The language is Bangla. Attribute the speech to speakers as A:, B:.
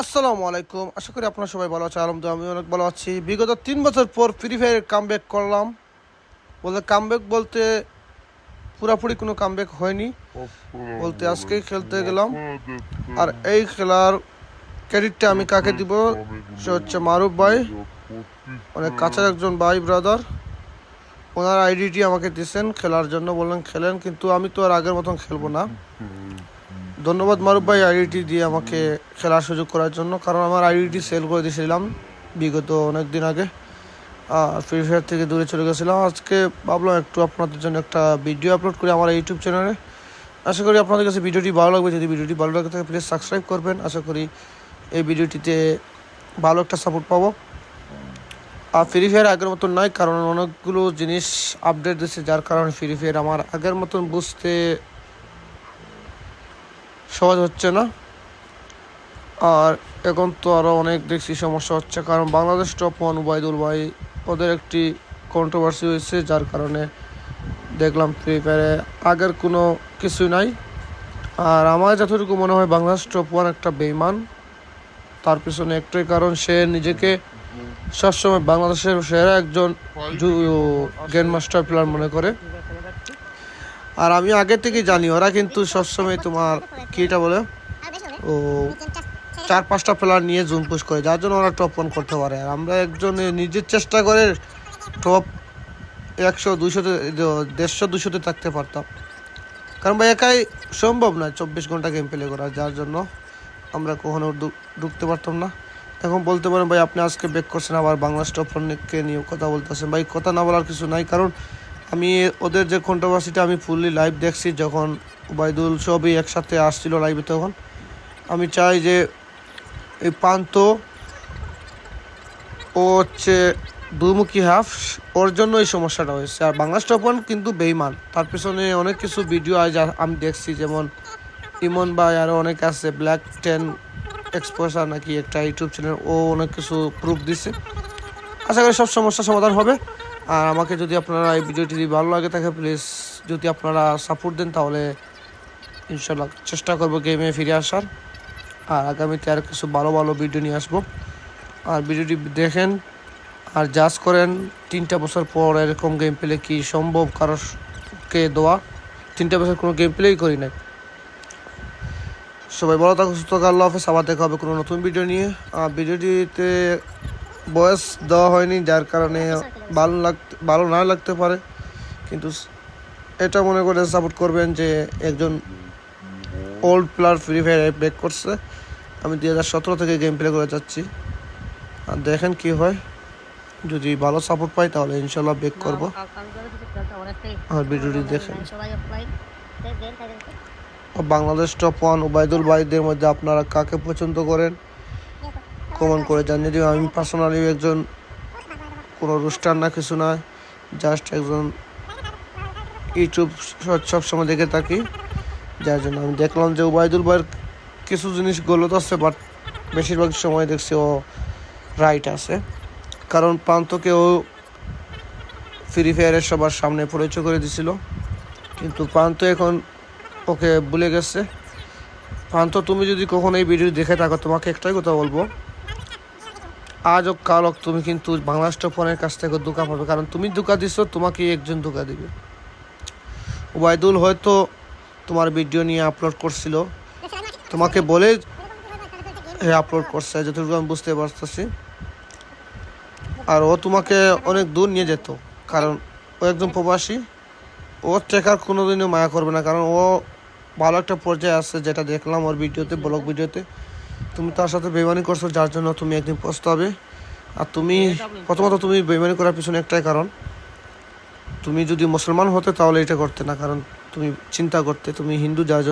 A: আসসালামু আলাইকুম। আশা করি আপনারা সবাই ভালো আছেন, আলহামদুলিল্লাহ আমি অনেক ভালো আছি। বিগত তিন বছর পর ফ্রি ফায়ার কামব্যাক করলাম। বলতে কামব্যাক বলতে পুরাপুরি কোনো কামব্যাক হয়নি। বলতে আজকেই খেলতে গেলাম। আর এই খেলার ক্রেডিটটা আমি কাকে দিব, সে হচ্ছে মারুফ ভাই। অনেক কাছের একজন ভাই ব্রাদার ওনার আইডিটি আমাকে দিয়েছেন, খেলার জন্য বললেন খেলেন, কিন্তু আমি তো আর আগের মতন খেলব না। ধন্যবাদ মারুফ ভাই আইডিটি দিয়ে আমাকে খেলার সুযোগ করার জন্য, কারণ আমার আইডিটি সেল করে দিয়েছিলাম বিগত অনেক দিন আগে। আর ফ্রি ফায়ার থেকে দূরে চলে গেছিলাম। আজকে ভাবলাম একটু আপনাদের জন্য একটা ভিডিও আপলোড করি আমার ইউটিউব চ্যানেলে আশা করি আপনাদের কাছে ভিডিওটি ভালো লাগবে। যদি ভিডিওটি ভালো লাগে থাকে প্লিজ সাবস্ক্রাইব করবেন। আশা করি এই ভিডিওটিতে ভালো একটা সাপোর্ট পাবো। আর ফ্রি ফায়ার আগের মতন নয়, কারণ অনেকগুলো জিনিস আপডেট দিচ্ছে যার কারণে ফ্রি ফায়ার আমার আগের মতন বুঝতে সহজ হচ্ছে না। আর এখন তো আরও অনেক দেখছি সমস্যা হচ্ছে, কারণ বাংলাদেশ টপ ওয়ান উবায়দুল ভাই ওদের একটি কন্ট্রোভার্সি হয়েছে, যার কারণে দেখলাম ফ্রি ফায়ারে আগের কোনো কিছুই নাই। আর আমার যতটুকু মনে হয় বাংলাদেশ টপ ওয়ান একটা বেইমান। তার পিছনে একটাই কারণ, সে নিজেকে সবসময় বাংলাদেশের সেরা একজন গেম মাস্টার প্লেয়ার মনে করে। আর আমি আগে থেকে জানি, ওরা কিন্তু সবসময় তোমার কিটা বলে? ও, চার পাঁচটা প্লেয়ার নিয়ে জুম পুশ করে, যার জন্য ওরা টপ ওয়ান করতে পারে। আর আমরা একজন নিজের চেষ্টা করে টপ একশো দুশোতে দেড়শো দুশোতে থাকতে পারতাম। কারণ ভাই, একাই সম্ভব না চব্বিশ ঘণ্টা গেম প্লে করা, যার জন্য আমরা কখনো ঢুকতে পারতাম না। এখন বলতে পারেন ভাই, আপনি আজকে বেক করছেন, আবার বাংলা স্টপকে নিয়ে কথা বলতেছেন। ভাই, কথা না বলার কিছু নাই, কারণ আমি ওদের যে কন্ট্রোভার্সিটা আমি ফুললি লাইভ দেখছি, যখন উবায়দুল সবই একসাথে আসছিল লাইভে তখন, আমি চাই যে এই পান্ত ও হচ্ছে দুমুখী হাফ, ওর জন্য এই সমস্যাটা হয়েছে। আর বাংলা স্টপন কিন্তু বেইমান। তার পিছনে অনেক কিছু ভিডিও আজ আ- আমি দেখছি, যেমন ইমন ভাই আরও অনেক আছে ব্ল্যাক টেন এক্সপোজার নাকি একটা ইউটিউব চ্যানেল ও অনেক কিছু প্রুফ দিছে। আশা করি সব সমস্যার সমাধান হবে। আর আমাকে যদি আপনারা এই ভিডিওটি যদি ভালো লাগে থাকে প্লিজ যদি আপনারা সাপোর্ট দেন, তাহলে ইনশাল্লাহ চেষ্টা করব গেমে ফিরে আসার। আর আগামীতে আর কিছু ভালো ভালো ভিডিও নিয়ে আসব। আর ভিডিওটি দেখেন আর জাজ করেন তিনটা বছর পর এরকম গেম প্লে কি সম্ভব, কারোকে দেওয়া। তিনটা বছর কোনো গেম প্লেই করি নাই। সবাই ভালো থাকুন সুস্থ আল্লাহ হাফেজ। আবার দেখা হবে কোনো নতুন ভিডিও নিয়ে। আর ভিডিওটিতে বয়স দেওয়া হয়নি যার কারণে ভালো লাগতে ভালো না লাগতে পারে। কিন্তু এটা মনে করে সাপোর্ট করবেন যে একজন old player free fire break করছে। আমি দু হাজার সতেরো থেকে গেম প্লে করে যাচ্ছি। আর দেখেন কি হয়। যদি ভালো সাপোর্ট পাই তাহলে ইনশাল্লাহ ব্রেক করব। আর ভিডিওটি দেখেন। বাংলাদেশ টপ ওয়ান ওবায়দুল ভাইদের মধ্যে আপনারা কাকে পছন্দ করেন? কমেন্ট করে যান। দিও আমি পার্সোনালি একজন কোনো রুস্টার না, কিছু না জাস্ট একজন ইউটিউব সব সময় দেখে থাকি। যার জন্য আমি দেখলাম যে ওবায়দুল ভাইয়ের কিছু জিনিস গলত আছে বাট বেশিরভাগ সময় দেখছি ও রাইট আছে। কারণ প্রান্তকে ও ফ্রি ফায়ারের সবার সামনে পরিচয় করে দিছিল। কিন্তু প্রান্ত এখন ওকে ভুলে গেছে। প্রান্ত, তুমি যদি কখনো এই ভিডিও দেখে থাকো, তোমাকে একটাই কথা বলব। আজ হোক, কাল তুমি কিন্তু বাংলাদেশ ফোনের কাছ থেকে ধোকা পাবে। কারণ তুমি ধোকা দিছো, তোমাকে একজন ধোকা দিবে। ওবায়দুল হয়তো তোমার ভিডিও নিয়ে আপলোড করছিল। তোমাকে বলে হ্যাঁ আপলোড করছে, যতটুকু আমি বুঝতে পারতেছি। আর ও তোমাকে অনেক দূর নিয়ে যেত, কারণ ও একজন প্রবাসী। ও ট্রেকার কোনোদিনও মায়া করবে না, কারণ ও ভালো একটা পর্যায়ে আছে, যেটা দেখলাম ওর ভিডিওতে ব্লগ ভিডিওতে তুমি তার সাথে বেমানি করছ, যার জন্য তুমি একদিন পস্তাবে। আর তুমি, প্রথমত তুমি বেমানি করার পিছনে একটাই কারণ, তুমি যদি মুসলমান হতে তাহলে এটা করতে না, কারণ তুমি চিন্তা করতে, তুমি হিন্দু, যার